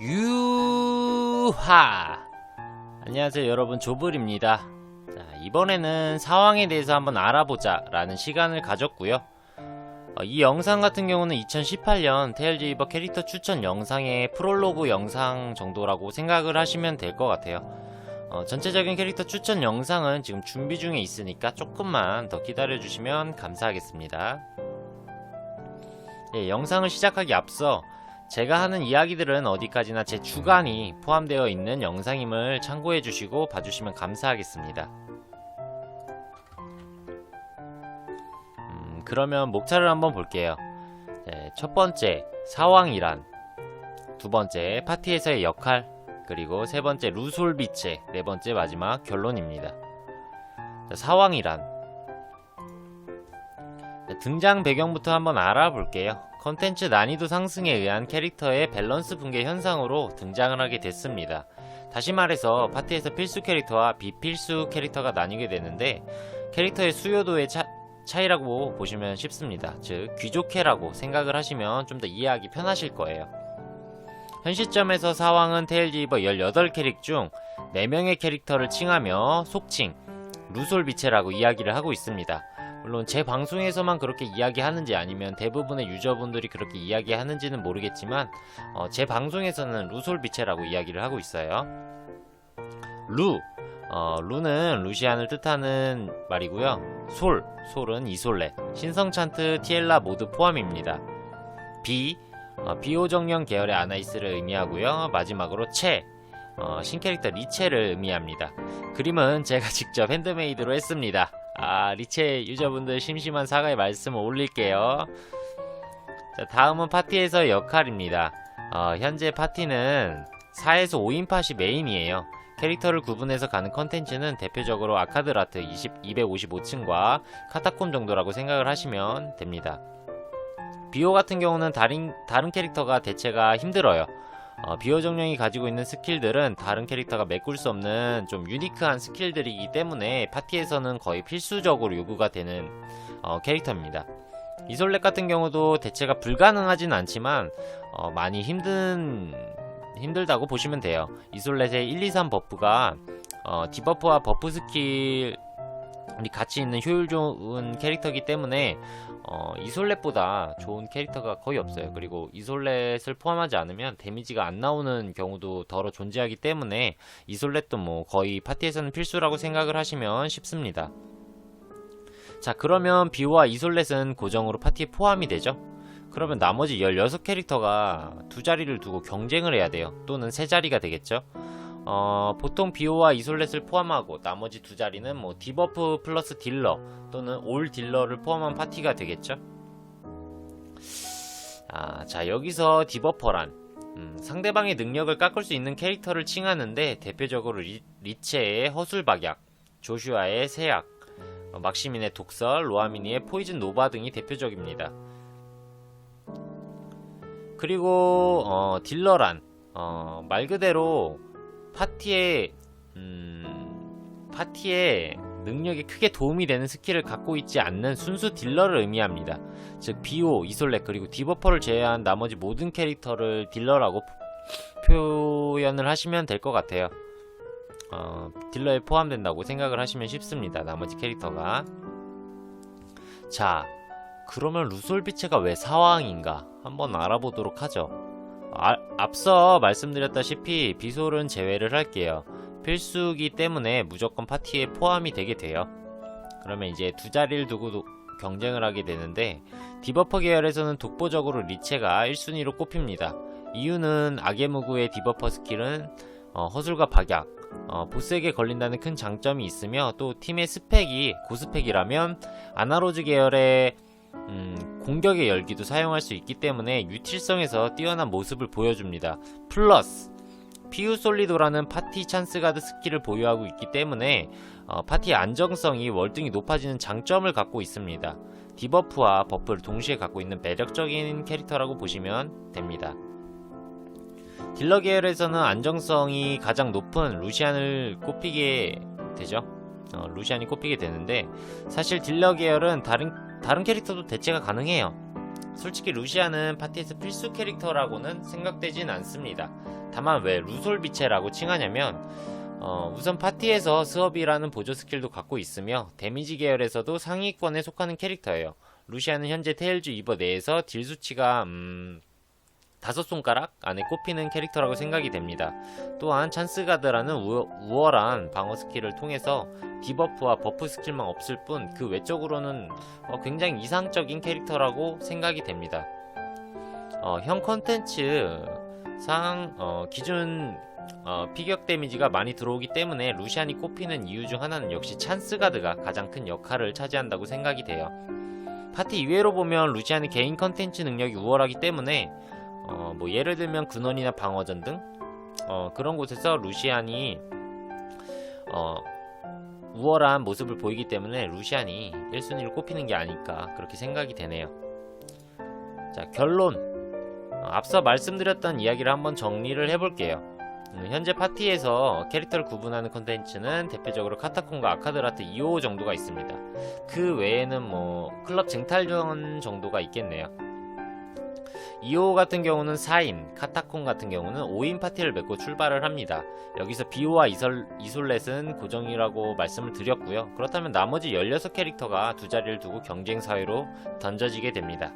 유하. 안녕하세요 여러분. 조블입니다. 자, 이번에는 사왕에 대해서 한번 알아보자 라는 시간을 가졌고요. 어, 이 영상 같은 경우는 2018년 테일즈이버 캐릭터 추천 영상의 프롤로그 영상 정도라고 생각을 하시면 될 것 같아요. 어, 전체적인 캐릭터 추천 영상은 지금 준비 중에 있으니까 조금만 더 기다려주시면 감사하겠습니다. 예, 영상을 시작하기 앞서 제가 하는 이야기들은 어디까지나 제 주관이 포함되어 있는 영상임을 참고해 주시고 봐주시면 감사하겠습니다. 음, 그러면 목차를 한번 볼게요. 네, 첫 번째, 사왕이란. 두 번째, 파티에서의 역할. 그리고 세 번째, 루솔비체. 네 번째, 마지막 결론입니다. 자, 사왕이란. 네, 등장 배경부터 한번 알아볼게요. 컨텐츠 난이도 상승에 의한 캐릭터의 밸런스 붕괴 현상으로 등장을 하게 됐습니다. 다시 말해서 파티에서 필수 캐릭터와 비필수 캐릭터가 나뉘게 되는데 캐릭터의 수요도의 차, 차이라고 보시면 쉽습니다. 즉 귀족캐라고 생각을 하시면 좀 더 이해하기 편하실 거예요. 현 시점에서 사왕은 테일즈이버 18캐릭 중 4명의 캐릭터를 칭하며 속칭 루솔비체라고 이야기를 하고 있습니다. 물론 제 방송에서만 그렇게 이야기하는지 아니면 대부분의 유저분들이 그렇게 이야기하는지는 모르겠지만 어, 제 방송에서는 루솔비체라고 이야기를 하고 있어요. 루 어, 루는 루시안을 뜻하는 말이고요. 솔 솔은 이솔레 신성찬트 티엘라 모두 포함입니다. 비 어, 비호정령 계열의 아나이스를 의미하고요. 마지막으로 채 어, 신캐릭터 리체를 의미합니다. 그림은 제가 직접 핸드메이드로 했습니다. 아, 리체 유저분들 심심한 사과의 말씀을 올릴게요. 자, 다음은 파티에서 역할입니다. 어, 현재 파티는 4에서 5인 팟이 메인이에요. 캐릭터를 구분해서 가는 컨텐츠는 대표적으로 아카드라트 20, 255층과 카타콤 정도라고 생각을 하시면 됩니다. 비오 같은 경우는 다른, 다른 캐릭터가 대체가 힘들어요. 어, 비오 정령이 가지고 있는 스킬들은 다른 캐릭터가 메꿀 수 없는 좀 유니크한 스킬들이기 때문에 파티에서는 거의 필수적으로 요구가 되는 어, 캐릭터입니다. 이솔렛 같은 경우도 대체가 불가능하진 않지만 어, 많이 힘든 힘들다고 보시면 돼요. 이솔렛의 1, 2, 3 버프가 어, 디버프와 버프 스킬 이 같이 있는 효율 좋은 캐릭터이기 때문에 어, 이솔렛보다 좋은 캐릭터가 거의 없어요. 그리고 이솔렛을 포함하지 않으면 데미지가 안 나오는 경우도 더러 존재하기 때문에 이솔렛도 뭐 거의 파티에서는 필수라고 생각을 하시면 쉽습니다. 자, 그러면 비오와 이솔렛은 고정으로 파티에 포함이 되죠? 그러면 나머지 16 캐릭터가 두 자리를 두고 경쟁을 해야 돼요. 또는 세 자리가 되겠죠? 어, 보통 비오와 이솔렛을 포함하고 나머지 두 자리는 뭐 디버프 플러스 딜러 또는 올 딜러를 포함한 파티가 되겠죠. 아, 자 여기서 디버퍼란 음, 상대방의 능력을 깎을 수 있는 캐릭터를 칭하는데 대표적으로 리, 리체의 허술박약, 조슈아의 세약, 어, 막시민의 독설, 로아미니의 포이즌 노바 등이 대표적입니다. 그리고 어, 딜러란 어, 말 그대로 파티에 음, 파티에 능력에 크게 도움이 되는 스킬을 갖고 있지 않는 순수 딜러를 의미합니다. 즉 비오, 이솔렉 그리고 디버퍼를 제외한 나머지 모든 캐릭터를 딜러라고 표현을 하시면 될 것 같아요. 어, 딜러에 포함된다고 생각을 하시면 쉽습니다. 나머지 캐릭터가 자 그러면 루솔비체가 왜 사왕인가 한번 알아보도록 하죠. 아, 앞서 말씀드렸다시피 비솔은 제외를 할게요. 필수기 때문에 무조건 파티에 포함이 되게 돼요. 그러면 이제 두 자리를 두고 경쟁을 하게 되는데 디버퍼 계열에서는 독보적으로 리체가 1순위로 꼽힙니다. 이유는 아게무구의 디버퍼 스킬은 어, 허술과 박약, 어, 보스에게 걸린다는 큰 장점이 있으며 또 팀의 스펙이 고스펙이라면 아나로즈 계열의 음, 공격의 열기도 사용할 수 있기 때문에 유틸성에서 뛰어난 모습을 보여줍니다. 플러스 피우 솔리도라는 파티 찬스 가드 스킬을 보유하고 있기 때문에 어, 파티의 안정성이 월등히 높아지는 장점을 갖고 있습니다. 디버프와 버프를 동시에 갖고 있는 매력적인 캐릭터라고 보시면 됩니다. 딜러 계열에서는 안정성이 가장 높은 루시안을 꼽히게 되죠. 어, 루시안이 꼽히게 되는데 사실 딜러 계열은 다른 다른 캐릭터도 대체가 가능해요. 솔직히 루시안은 파티에서 필수 캐릭터라고는 생각되진 않습니다. 다만 왜 루솔비체라고 칭하냐면 어, 우선 파티에서 스업이라는 보조 스킬도 갖고 있으며 데미지 계열에서도 상위권에 속하는 캐릭터예요. 루시아는 현재 테일즈 이버 내에서 딜 수치가 음, 다섯 손가락 안에 꼽히는 캐릭터라고 생각이 됩니다. 또한 찬스가드라는 우, 우월한 방어 스킬을 통해서 디버프와 버프 스킬만 없을 뿐 그 외적으로는 어, 굉장히 이상적인 캐릭터라고 생각이 됩니다. 어, 형 컨텐츠 상 어, 기준 어, 피격 데미지가 많이 들어오기 때문에 루시안이 꼽히는 이유 중 하나는 역시 찬스가드가 가장 큰 역할을 차지한다고 생각이 돼요. 파티 이외로 보면 루시안의 개인 컨텐츠 능력이 우월하기 때문에 어, 뭐 예를 들면 근원이나 방어전 등 어, 그런 곳에서 루시안이 어, 우월한 모습을 보이기 때문에 루시안이 1순위를 꼽히는 게 아닐까 그렇게 생각이 되네요. 자 결론 어, 앞서 말씀드렸던 이야기를 한번 정리를 해볼게요. 음, 현재 파티에서 캐릭터를 구분하는 컨텐츠는 대표적으로 카타콤과 아카드라트 2호 정도가 있습니다. 그 외에는 뭐 클럽 쟁탈전 정도가 있겠네요. 2호 같은 경우는 4인, 카타콤 같은 경우는 5인 파티를 맺고 출발을 합니다. 여기서 비오와 이솔, 이솔렛은 고정이라고 말씀을 드렸고요. 그렇다면 나머지 16캐릭터가 두 자리를 두고 경쟁 사회로 던져지게 됩니다.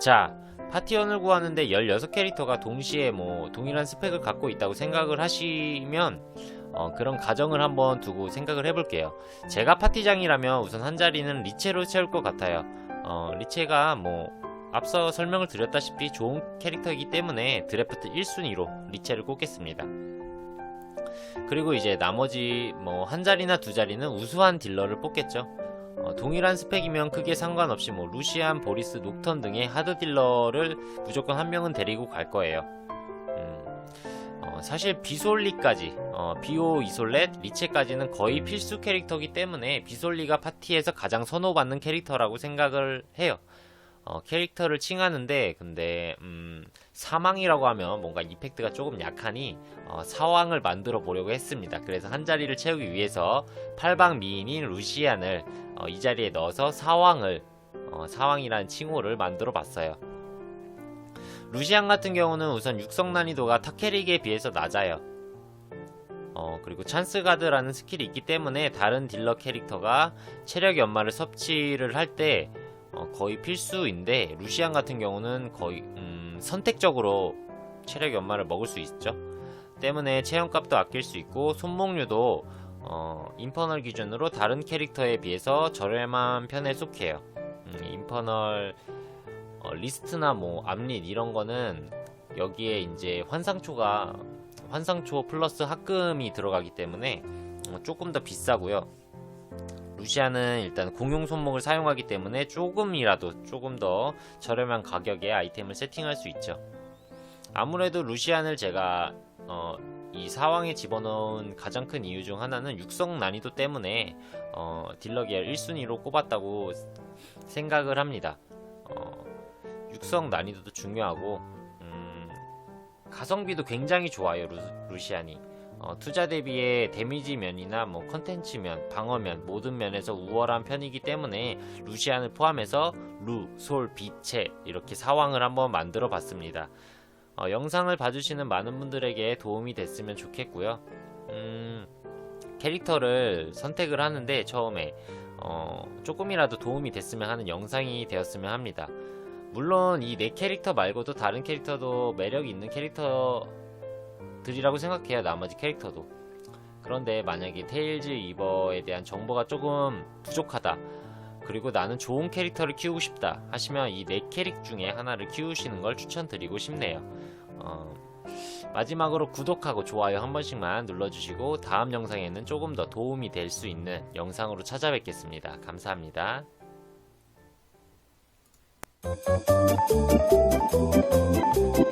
자, 파티원을 구하는데 16캐릭터가 동시에 뭐 동일한 스펙을 갖고 있다고 생각을 하시면 어, 그런 가정을 한번 두고 생각을 해볼게요. 제가 파티장이라면 우선 한 자리는 리체로 채울 것 같아요. 어, 리체가 뭐 앞서 설명을 드렸다시피 좋은 캐릭터이기 때문에 드래프트 1순위로 리체를 꼽겠습니다. 그리고 이제 나머지 뭐 한 자리나 두 자리는 우수한 딜러를 뽑겠죠. 어, 동일한 스펙이면 크게 상관없이 뭐 루시안, 보리스, 녹턴 등의 하드 딜러를 무조건 한 명은 데리고 갈 거예요. 음, 어, 사실 비솔리까지 어, 비오 이솔렛, 리체까지는 거의 필수 캐릭터이기 때문에 비솔리가 파티에서 가장 선호받는 캐릭터라고 생각을 해요. 어, 캐릭터를 칭하는데 근데 음, 사망이라고 하면 뭔가 이펙트가 조금 약하니 어, 사왕을 만들어 보려고 했습니다. 그래서 한 자리를 채우기 위해서 팔방 미인인 루시안을 어, 이 자리에 넣어서 사왕을 어, 사왕이라는 칭호를 만들어 봤어요. 루시안 같은 경우는 우선 육성 난이도가 타캐릭에 비해서 낮아요. 어, 그리고 찬스 가드라는 스킬이 있기 때문에 다른 딜러 캐릭터가 체력 연마를 섭취를 할때 어, 거의 필수인데 루시안 같은 경우는 거의 음, 선택적으로 체력 연마를 먹을 수 있죠. 때문에 체형값도 아낄 수 있고 손목류도 어, 인퍼널 기준으로 다른 캐릭터에 비해서 저렴한 편에 속해요. 음, 인퍼널 어, 리스트나 뭐 앞릿 이런 거는 여기에 이제 환상초가 환상초 플러스 합금이 들어가기 때문에 어, 조금 더 비싸고요. 루시아는 일단 공용 손목을 사용하기 때문에 조금이라도 조금 더 저렴한 가격에 아이템을 세팅할 수 있죠. 아무래도 루시안을 제가 어, 이 사왕에 집어넣은 가장 큰 이유 중 하나는 육성 난이도 때문에 어, 딜러 계열 1순위로 꼽았다고 생각을 합니다. 어, 육성 난이도도 중요하고 음, 가성비도 굉장히 좋아요 루, 루시안이. 어, 투자 대비의 데미지 면이나 뭐 컨텐츠 면, 방어 면 모든 면에서 우월한 편이기 때문에 루시안을 포함해서 루, 솔, 비체 이렇게 사왕을 한번 만들어 봤습니다. 어, 영상을 봐주시는 많은 분들에게 도움이 됐으면 좋겠고요. 음, 캐릭터를 선택을 하는데 처음에 어, 조금이라도 도움이 됐으면 하는 영상이 되었으면 합니다. 물론 이 네 캐릭터 말고도 다른 캐릭터도 매력 있는 캐릭터 들이라고 생각해요 나머지 캐릭터도. 그런데 만약에 테일즈 이버에 대한 정보가 조금 부족하다. 그리고 나는 좋은 캐릭터를 키우고 싶다 하시면 이 네 캐릭 중에 하나를 키우시는 걸 추천드리고 싶네요. 어, 마지막으로 구독하고 좋아요 한 번씩만 눌러주시고 다음 영상에는 조금 더 도움이 될 수 있는 영상으로 찾아뵙겠습니다. 감사합니다. Thank you.